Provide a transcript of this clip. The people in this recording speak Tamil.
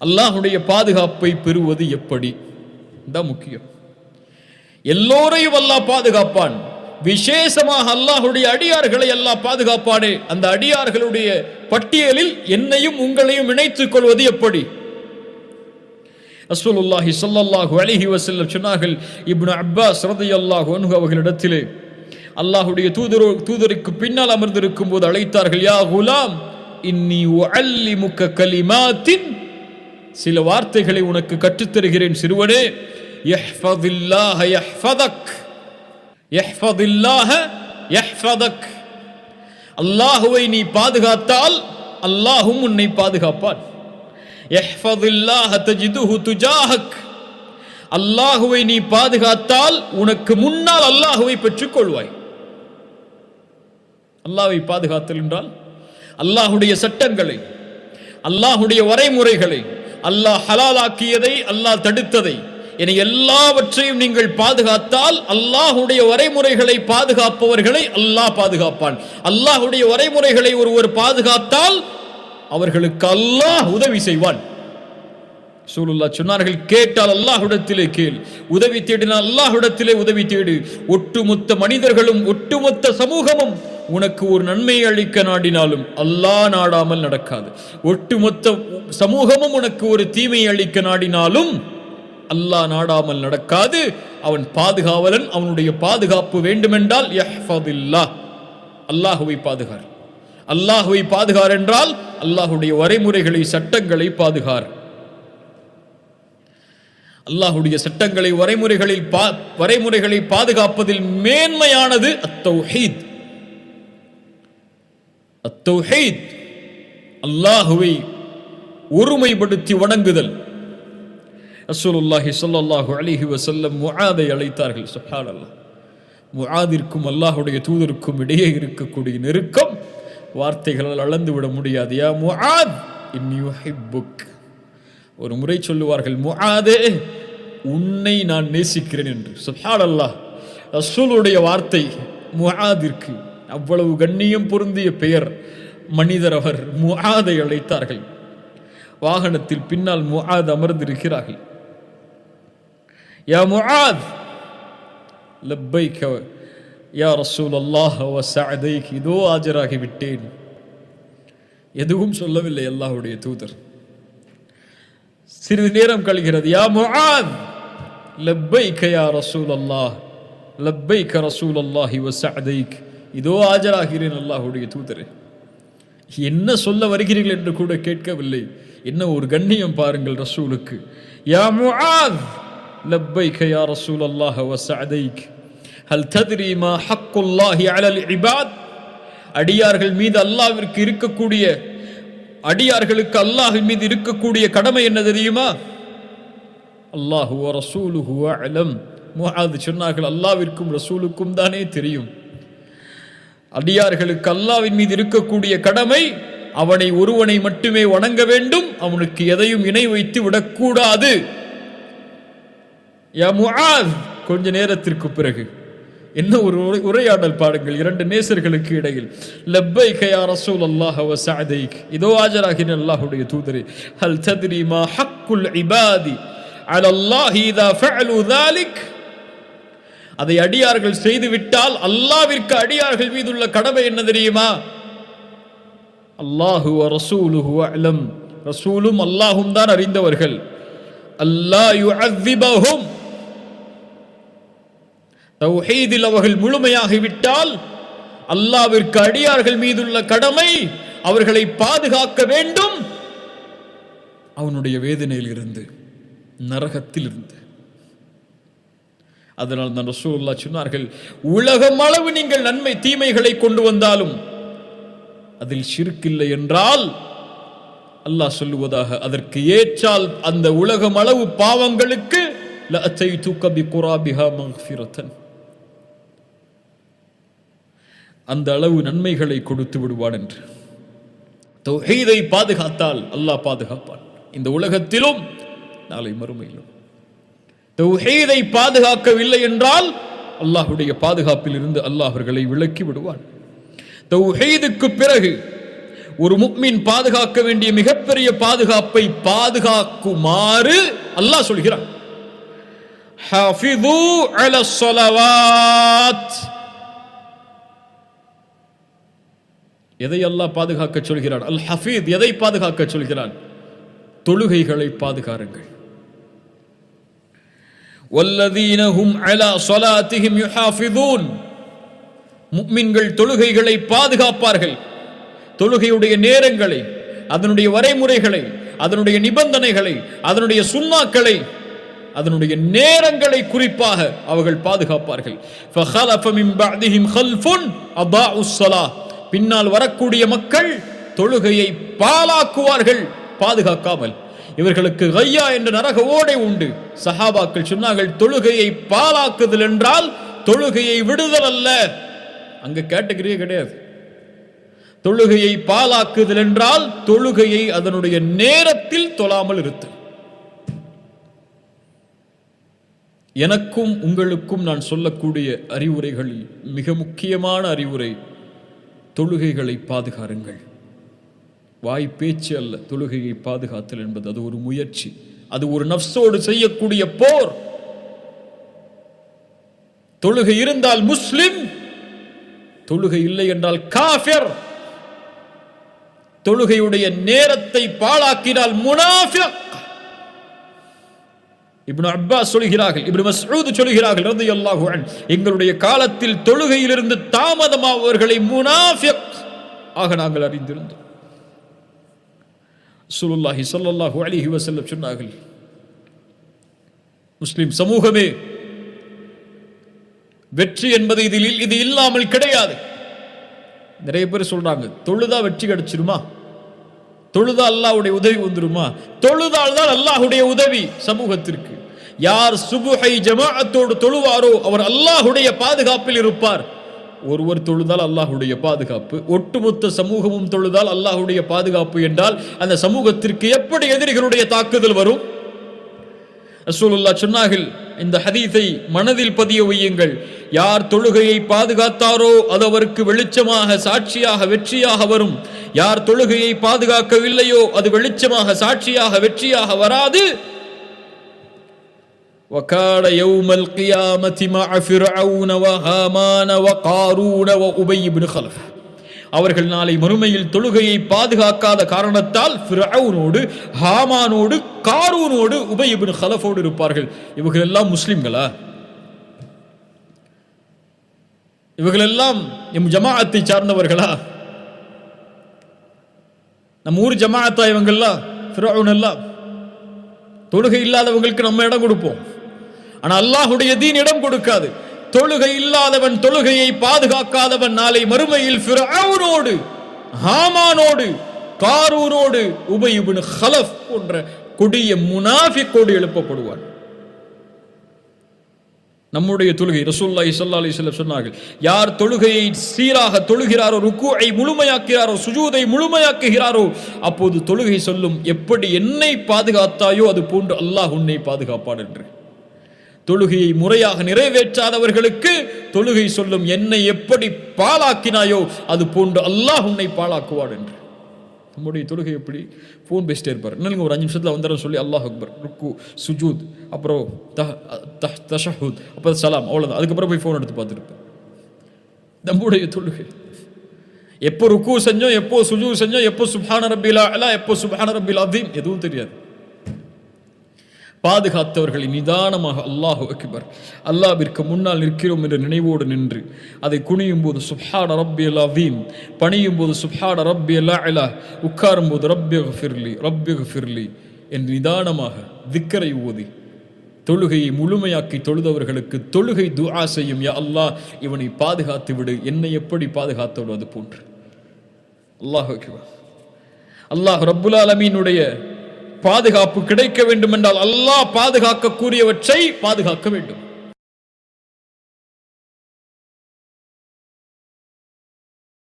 அல்லாஹுடைய பாதுகாப்பை பெறுவது எப்படி? தான் முக்கியம். எல்லோரையும் அல்லாஹ் பாதுகாப்பான். விசேஷமாக அல்லாஹுடைய அடியார்களை எல்லாம் பாதுகாப்பானே. அந்த அடியார்களுடைய பட்டியலில் என்னையும் உங்களையும் இணைத்துக் கொள்வது எப்படி? ரசூலுல்லாஹி சொல்லல்லாஹு அலிஹி வஸல்லம் சொன்னார்கள் இப்னு அப்பாஸ் ரலியல்லாஹு அனுகு அவர்களிடத்திலே அல்லாஹுடைய தூதர் தூதருக்கு பின்னால் அமர்ந்திருக்கும் போது அழைத்தார்கள் யா குலாம் இன்னி உஅல்லிமுக கலிமாத்தின் சில வார்த்தைகளை உனக்கு கற்றுத் தருகிறேன் சிறுவனே. யஹ்ஃபதில்லாஹ யஹ்ஃபதக் யஹ்ஃபதில்லாஹ யஹ்ஃபதக் அல்லாஹுவை நீ பாதுகாத்தால் அல்லாஹும் உன்னை பாதுகாப்பான். யஹ்ஃபதில்லாஹ தஜிதுஹு துஜாஹக். அல்லாஹுவை நீ பாதுகாத்தால் உனக்கு முன்னால் அல்லாஹுவை பெற்றுக் கொள்வாய் அல்லாஹ்வை பாதுகாத்தல் என்றால்? அல்லாஹுடைய சட்டங்களை அல்லாஹுடைய வரைமுறைகளை அல்லாஹ் ஹலாலாக்கியதை அல்லாஹ் தடுத்ததை. என எல்லாவற்றையும் நீங்கள் பாதுகாத்தால் அல்லாஹுடைய வரைமுறைகளை பாதுகாப்பவர்களை அல்லாஹ் பாதுகாப்பான். அல்லாஹுடைய வரைமுறைகளை ஒருவர் பாதுகாத்தால் அவர்களுக்கு அல்லாஹ் உதவி செய்வான். சூலுல்லா சொன்னார்கள் கேட்டால் அல்லாஹுடத்திலே கேள். உதவி தேடினால் அல்லாஹுடத்திலே உதவி தேடு. ஒட்டுமொத்த மனிதர்களும் ஒட்டுமொத்த சமூகமும் உனக்கு ஒரு நன்மையை அளிக்க நாடினாலும் அல்லாஹ் நாடாமல் நடக்காது. ஒட்டுமொத்த சமூகமும் உனக்கு ஒரு தீமையை அளிக்க நாடினாலும் அல்லாஹ் நாடாமல் நடக்காது. அவன் பாதுகாவலன் அவனுடைய பாதுகாப்பு வேண்டுமென்றால் யஹ்ஃபதில்லாஹ் அல்லாஹுவை பாதுகார். அல்லாஹுவை பாதுகார் என்றால் அல்லாஹுடைய வரைமுறைகளை சட்டங்களை பாதுகார். அல்லாஹுடைய சட்டங்களை வரைமுறைகளில் பா- வரைமுறைகளை பாதுகாப்பதில் மேன்மையானது அத்தௌஹீத். அத்தௌஹீத் அல்லாஹுவை ஒருமைப்படுத்தி வணங்குதல். ரசூலுல்லாஹி ஸல்லல்லாஹு அலிஹி வசல்லம் முஆதை அழைத்தார்கள். சுஹானல்லா முஆதிற்கும் அல்லாஹுடைய தூதருக்கும் இடையே இருக்கக்கூடிய நெருக்கம் வார்த்தைகளால் அளந்து விட முடியாது. யா முஆத் இன்னி ஒரு முறை சொல்லுவார்கள் முஆதே உன்னை நான் நேசிக்கிறேன் என்று. சுஹானல்லா ரசூலுடைய வார்த்தை முஆதிற்கு அவ்வளவு கண்ணியம் பொருந்திய பெயர் மனிதர் அவர் முஆதை அழைத்தார்கள். வாகனத்தில் பின்னால் முஆத் அமர்ந்திருக்கிறார்கள். யா முஆத் லப்பைக்க யா ரசூல் அல்லாஹ் வசஅதைக் இதோ ஆஜராகி விட்டேன். எதுவும் சொல்லவில்லை அல்லாஹுடைய தூதர். சிறிது நேரம் கழிகிறது. யா முஆத் லப்பைக்க யா ரசூல் அல்லாஹ் லப்பைக்க ரசூல் அல்லாஹி வசஅதைக். இதோ ஆஜராகிறேன் அல்லாஹுடைய தூதரே. என்ன சொல்ல வருகிறீர்கள் என்று கூட கேட்கவில்லை. என்ன ஒரு கண்ணியம் பாருங்கள் ரசூலுக்கு. யா முஆத் லப்பைக்க யா ரசூல் அல்லாஹ் வசஅதைக். ஹல் தத்ரி மா ஹக்குல்லாஹி அலல் இபாத்! அடியார்கள் மீது அல்லாஹ்விற்கு இருக்கக்கூடிய அடியார்களுக்கு அல்லாஹ்வின் மீது இருக்கக்கூடிய கடமை என்ன தெரியுமா? அல்லாஹு ரசூலுஹு அலம். முஆத் சொன்னார்கள் அல்லாவிற்கும் ரசூலுக்கும் தானே தெரியும். அடியார்களுக்கு அல்லாஹ்வின் மீது இருக்கக்கூடிய கடமை அவனை ஒருவனை மட்டுமே வணங்க வேண்டும் அவனுக்கு எதையும் இணை வைத்து விடக்கூடாது யா முஆத் கொஞ்ச நேரத்திற்கு பிறகு என்ன ஒரு உரை- உரையாடல் பாடுங்கள் இரண்டு நேசர்களுக்கு இடையில் லப்பைக யா ரசூல் அல்லாஹ் வ சஅதைக் இதோ ஆஜராகின அல்லாஹ்வுடைய தூதரே ஹல் தத்ரி மா ஹக்குல் இபாதி அலா அல்லாஹ் இதா ஃபஅலு ذلك அதை அடியார்கள் செய்துவிட்டால் அல்லாவிற்கு அடியார்கள் மீதுள்ள கடமை என்ன தெரியுமா? அல்லாஹு ரசூலுஹு அலம் ரசூலும் அல்லாஹும் தான் அறிந்தவர்கள். அல்லாஹ் தௌஹீதில் அவர்கள் முழுமையாகிவிட்டால் அல்லாவிற்கு அடியார்கள் மீதுள்ள கடமை அவர்களை பாதுகாக்க வேண்டும். அவனுடைய வேதனையில் இருந்து நரகத்தில் இருந்து அதனால் தான் ரசூல்லா சொன்னார்கள் உலகம் அளவு நீங்கள் நன்மை தீமைகளை கொண்டு வந்தாலும் அதில் சிறுக்கில்லை என்றால் அல்லாஹ் சொல்லுவதாக அதற்கு ஏற்றால் அந்த உலகம் அளவு பாவங்களுக்கு அந்த அளவு நன்மைகளை கொடுத்து விடுவான் என்று. தொகைதை பாதுகாத்தால் அல்லாஹ் பாதுகாப்பான். இந்த உலகத்திலும் நாளை மறுமையிலும். தௌஹீதை பாதுகாக்கவில்லை என்றால் அல்லாஹுடைய பாதுகாப்பில் இருந்து அல்லாஹ் அவர்களை விலக்கி விடுவான். தௌஹீதுக்கு பிறகு ஒரு முக்மின் பாதுகாக்க வேண்டிய மிகப்பெரிய பாதுகாப்பை பாதுகாக்குமாறு அல்லாஹ் சொல்கிறான். எதை அல்லாஹ் பாதுகாக்க சொல்கிறான்? அல் ஹஃபீத் எதை பாதுகாக்க சொல்கிறான்? தொழுகைகளை பாதுகாருங்கள். ஒல்லதீன ஹும் அலா சொலாத்திஹிம் யுஹாஃபிதூன் முமின்கள் தொழுகைகளை பாதுகாப்பார்கள். தொழுகையுடைய நேரங்களை அதனுடைய வரைமுறைகளை அதனுடைய நிபந்தனைகளை அதனுடைய சுண்ணாக்களை அதனுடைய நேரங்களை குறிப்பாக அவர்கள் பாதுகாப்பார்கள். பின்னால் வரக்கூடிய மக்கள் தொழுகையை பாலாக்குவார்கள் பாதுகாக்காமல். இவர்களுக்கு கையா என்ற நரக ஓடை உண்டு. சஹாபாக்கள் சொன்னார்கள் தொழுகையை பாலாக்குதல் என்றால் தொழுகையை விடுதல் அல்ல. அங்க கேட்டகரியே கிடையாது. தொழுகையை பாலாக்குதல் என்றால் தொழுகையை அதனுடைய நேரத்தில் தொழாமல் இருத்தல். எனக்கும் உங்களுக்கும் நான் சொல்லக்கூடிய அறிவுரைகளில் மிக முக்கியமான அறிவுரை தொழுகைகளை பாதுகாருங்கள். வாய் பேச்சு அல்ல தொழுகையை பாதுகாத்தல் என்பது அது ஒரு முயற்சி. அது ஒரு நப்சோடு செய்யக்கூடிய போர். தொழுகை இருந்தால் முஸ்லிம் தொழுகை இல்லை என்றால் காஃபிர். தொழுகையுடைய நேரத்தை பாழாக்கினால் முனாஃபிக். இப்னு அப்பாஸ் சொல்கிறார்கள் இப்னு மஸ்ஊத் சொல்கிறார்கள் ரலியல்லாஹு அன் எங்களுடைய காலத்தில் தொழுகையிலிருந்து தாமதமாவர்களை முனாஃபிக். ஆக நாங்கள் அறிந்திருந்தோம். சுலுல்லாஹி சல்லாஹூ அலிஹி வசல்லம் சொன்னார்கள். முஸ்லிம் சமூகமே வெற்றி என்பது இதில் இது இல்லாமல் கிடையாது. நிறைய பேர் சொல்றாங்க தொழுதா வெற்றி கிடைச்சிருமா? தொழுதா அல்லாஹுடைய உதவி வந்துருமா? தொழுதால் தான் அல்லாஹுடைய உதவி சமூகத்திற்கு. யார் சுபுஹை ஜமாஅத்தோடு தொழுவாரோ அவர் அல்லாஹுடைய பாதுகாப்பில் இருப்பார். ஒருவர் தொழுதால் அல்லாஹ்வுடைய பாதுகாப்பு. ஒட்டுமொத்த சமூகமும் தொழுதால் அல்லாஹ்வுடைய பாதுகாப்பு என்றால் அந்த சமூகத்திற்கு எப்படி எதிரிகளுடைய தாக்குதல் வரும்? ரசூலுல்லா சொன்னார்கள் இந்த ஹதீஸை மனதில் பதிய வையுங்கள். யார் தொழுகையை பாதுகாத்தாரோ அது அவருக்கு வெளிச்சமாக சாட்சியாக வெற்றியாக வரும். யார் தொழுகையை பாதுகாக்கவில்லையோ அது வெளிச்சமாக சாட்சியாக வெற்றியாக வராது. وكان يوم القيامة مع فرعون وهامان وقارون وأبي بن خلف அவர்கள் நாளை மறுமையில் தொழுகையை பாதுகாக்காத காரணத்தால் ஃபிரௌனோடு ஹாமானோடு காரூனோடு உபய் இப்னு ஹலஃபோடு இருப்பார்கள் இவர்கள் எல்லாம் முஸ்லிம்களா இவர்கள் எல்லாம் எம் ஜமாஅத்தை சார்ந்தவர்களா நம்ம ஊர் ஜமாஅத்தா இவங்கெல்லாம் ஃபிரௌன் எல்லாம் தொழுகை இல்லாதவங்களுக்கு நம்ம இடம் கொடுப்போம் ஆனா அல்லாஹுடைய தீன் இடம் கொடுக்காது. தொழுகை இல்லாதவன் தொழுகையை பாதுகாக்காதவன் நாளை மறுமையில் ஃபிரௌனோடு ஹாமானோடு காரூரோடு உபயுபின் ஹலஃப் போன்ற கொடிய முனாஃபிக்கோடு எழுப்பப்படுவான். நம்முடைய தொழுகை ரசூல்லாஹி ஸல்லல்லாஹு அலி சொன்னார்கள் யார் தொழுகையை சீராக தொழுகிறாரோ ருக்குஐ முழுமையாக்குகிறாரோ சுஜூதை முழுமையாக்குகிறாரோ அப்போது தொழுகை சொல்லும் எப்படி என்னை பாதுகாத்தாயோ அது போன்று அல்லாஹ் உன்னை பாதுகாப்பான் என்று. தொழுகையை முறையாக நிறைவேற்றாதவர்களுக்கு தொழுகை சொல்லும் என்னை எப்படி பாழாக்கினாயோ அது போன்று அல்லாஹ் உன்னை பாலாக்குவாள் என்று நம்முடைய தொழுகை எப்படி ஃபோன் பேசிட்டே இருப்பார் இன்னும் ஒரு அஞ்சு நிமிஷத்தில் வந்துடும் சொல்லி அல்லாஹ் அக்பர் ருக்கு சுஜூத் அப்புறம் தஹ் தஷஹூத் அப்புறம் சலாம் அவ்வளோதான் அதுக்கப்புறம் போய் ஃபோன் எடுத்து பார்த்துருப்பேன் நம்முடைய தொழுகை எப்போ ருக்கு செஞ்சோம் எப்போ சுஜூ செஞ்சோம் எப்போ சுப்ஹான ரபிலா அலா எப்போ சுப்ஹான ரப்பில் அதீம் எதுவும் தெரியாது பாதுகாத்தவர்களை நிதானமாக அல்லாஹு அக்பர். அல்லாவிற்கு முன்னால் நிற்கிறோம் என்ற நினைவோடு நின்று அதை குனியும் போது சுப்ஹான ரப்பி வீம் பணியும் போது சுப்ஹான ரப்பி அலா உட்காரும் போது ரப்பி ஃபிர்லி ரப்பி ஃபிர்லி என்று நிதானமாக திக்கரை ஓதி தொழுகையை முழுமையாக்கி தொழுதவர்களுக்கு தொழுகை துஆ செய்யும் யா அல்லாஹ் இவனை பாதுகாத்து விடு என்னை எப்படி பாதுகாத்து அது போன்று. அல்லாஹ் அல்லாஹ் ரப்புல் அலமீனுடைய பாதுகாப்பு கிடைக்க வேண்டும் என்றால் அல்லாஹ் பாதுகாக்கக்கூடியவற்றை பாதுகாக்க வேண்டும்.